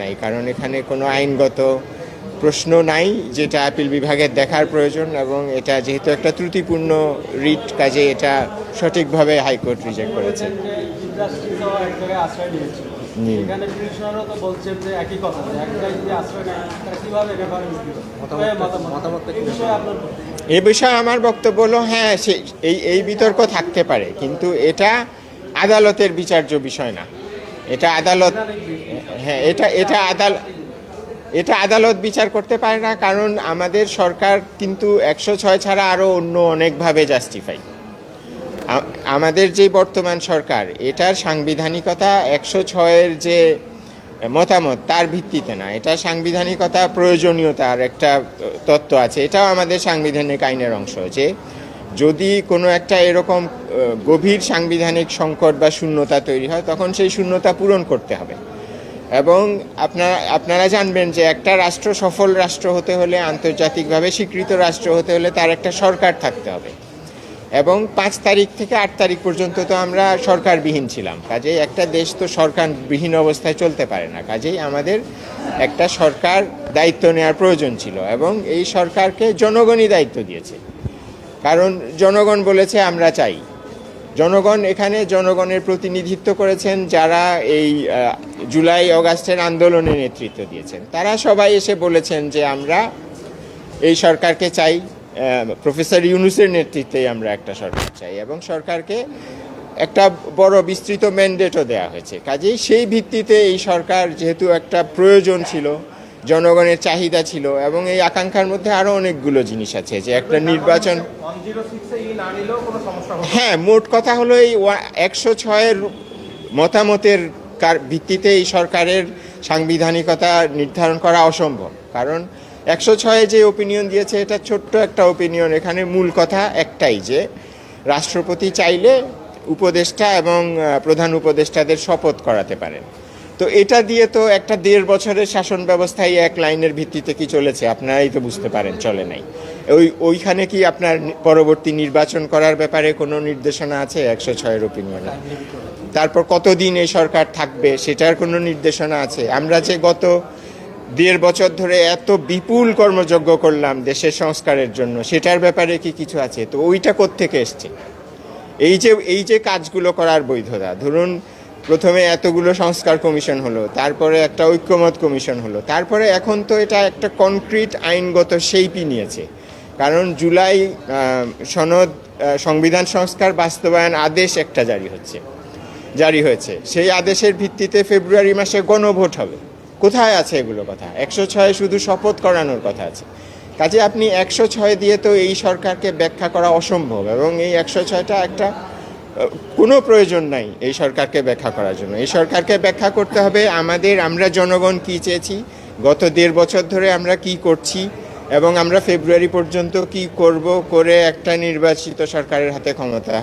নাই কারণ এখানে কোনো আইনগত প্রশ্ন নাই যেটা আপিল বিভাগের দেখার প্রয়োজন এবং এটা যেহেতু একটা ত্রুটিপূর্ণ রিট কাজে এটা সঠিকভাবে হাইকোর্ট রিজেক্ট করেছে। ইন্ডাস্ট্রিজও এক জায়গায় আশ্রয় নিয়েছিল জি। এখানে পিটিশনারও তো বলছেন যে একই কথা যে এক জায়গায় যদি আশ্রয় নেয় তারা কীভাবে রেফারেন্স দিবে? মতামত এই বিষয়ে এ বিষয়ে আমার বক্তব্য হলো হ্যাঁ সে এই এই বিতর্ক থাকতে পারে কিন্তু এটা আদালতের বিচার্য বিষয় না। এটা আদালত হ্যাঁ এটা এটা আদালত এটা আদালত বিচার করতে পারে না, কারণ আমাদের সরকার কিন্তু একশো ছয় ছাড়া আরও অন্য অনেকভাবে জাস্টিফাই আমাদের যে বর্তমান সরকার, এটার সাংবিধানিকতা একশো ছয়ের যে মতামত, তার ভিত্তিতে না, এটা সাংবিধানিকতা প্রয়োজনীয়তার একটা তত্ত্ব আছে, এটাও আমাদের সাংবিধানিক আইনের অংশ যে যদি কোনো একটা এরকম গভীর সাংবিধানিক সংকট বা শূন্যতা তৈরি হয়, তখন সেই শূন্যতা পূরণ করতে হবে। এবং আপনারা আপনারা জানবেন যে একটা রাষ্ট্র সফল রাষ্ট্র হতে হলে, আন্তর্জাতিকভাবে স্বীকৃত রাষ্ট্র হতে হলে তার একটা সরকার থাকতে হবে। এবং পাঁচ তারিখ থেকে আট তারিখ পর্যন্ত তো আমরা সরকারবিহীন ছিলাম। কাজেই একটা দেশ তো সরকারবিহীন অবস্থায় চলতে পারে না। কাজেই আমাদের একটা সরকার দায়িত্ব নেওয়ার প্রয়োজন ছিল এবং এই সরকারকে জনগণই দায়িত্ব দিয়েছে। কারণ জনগণ বলেছে আমরা চাই। জনগণ এখানে জনগণের প্রতিনিধিত্ব করেছেন যারা এই জুলাই অগাস্টের আন্দোলনে নেতৃত্ব দিয়েছেন। তারা সবাই এসে বলেছেন যে আমরা এই সরকারকে চাই প্রফেসর ইউনুসের নেতৃত্বে আমরা একটা সরকার চাই এবং সরকারকে একটা বড় বিস্তৃত ম্যান্ডেটও দেওয়া হয়েছে। কাজেই সেই ভিত্তিতে এই সরকার যেহেতু একটা প্রয়োজন ছিল জনগণের চাহিদা ছিল এবং এই আকাঙ্ক্ষার মধ্যে আরও অনেকগুলো জিনিস আছে যে একটা নির্বাচন হ্যাঁ মোট কথা হলো এই একশো ছয়ের মতামতের ভিত্তিতে এই সরকারের সাংবিধানিকতা নির্ধারণ করা অসম্ভব। কারণ একশো ছয়ে যে ওপিনিয়ন দিয়েছে এটা ছোট্ট একটা ওপিনিয়ন এখানে মূল কথা একটাই যে রাষ্ট্রপতি চাইলে উপদেষ্টা এবং প্রধান উপদেষ্টাদের শপথ করাতে পারেন। তো এটা দিয়ে তো একটা দেড় বছরের শাসন ব্যবস্থায় এক লাইনের ভিত্তিতে কি চলেছে? আপনারাই তো বুঝতে পারেন, চলে নাই। ওই, ওইখানে কি আপনার পরবর্তী নির্বাচন করার ব্যাপারে কোনো নির্দেশনা আছে? একশো ছয়ের ওপিনিয়নে তারপর কতদিন এই সরকার থাকবে সেটার কোনো নির্দেশনা আছে? আমরা যে গত দেড় বছর ধরে এত বিপুল কর্মযজ্ঞ করলাম দেশের সংস্কারের জন্য, সেটার ব্যাপারে কি কিছু আছে? তো ওইটা কোত্থেকে এসছে? এই যে এই যে কাজগুলো করার বৈধতা, ধরুন প্রথমে এতগুলো সংস্কার কমিশন হলো, তারপরে একটা ঐক্যমত কমিশন হলো, তারপরে এখন তো এটা একটা কনক্রিট আইনগত শেপই নিয়েছে। কারণ জুলাই সনদ সংবিধান সংস্কার বাস্তবায়ন আদেশ একটা জারি হচ্ছে, জারি হয়েছে। সেই আদেশের ভিত্তিতে ফেব্রুয়ারি মাসে গণভোট হবে। কোথায় আছে এগুলো কথা? একশো ছয়ে শুধু শপথ করানোর কথা আছে। কাজে আপনি একশো ছয় দিয়ে তো এই সরকারকে ব্যাখ্যা করা অসম্ভব এবং এই একশো ছয়টা একটা কোনো প্রয়োজন নাই এই সরকারকে ব্যাখ্যা করার জন্য। এই সরকারকে ব্যাখ্যা করতে হবে আমাদের, আমরা জনগণ কি চেয়েছি, গত দেড় বছর ধরে আমরা কি করছি, এবং আমরা ফেব্রুয়ারি পর্যন্ত কি করব করে একটা নির্বাচিত সরকারের হাতে ক্ষমতা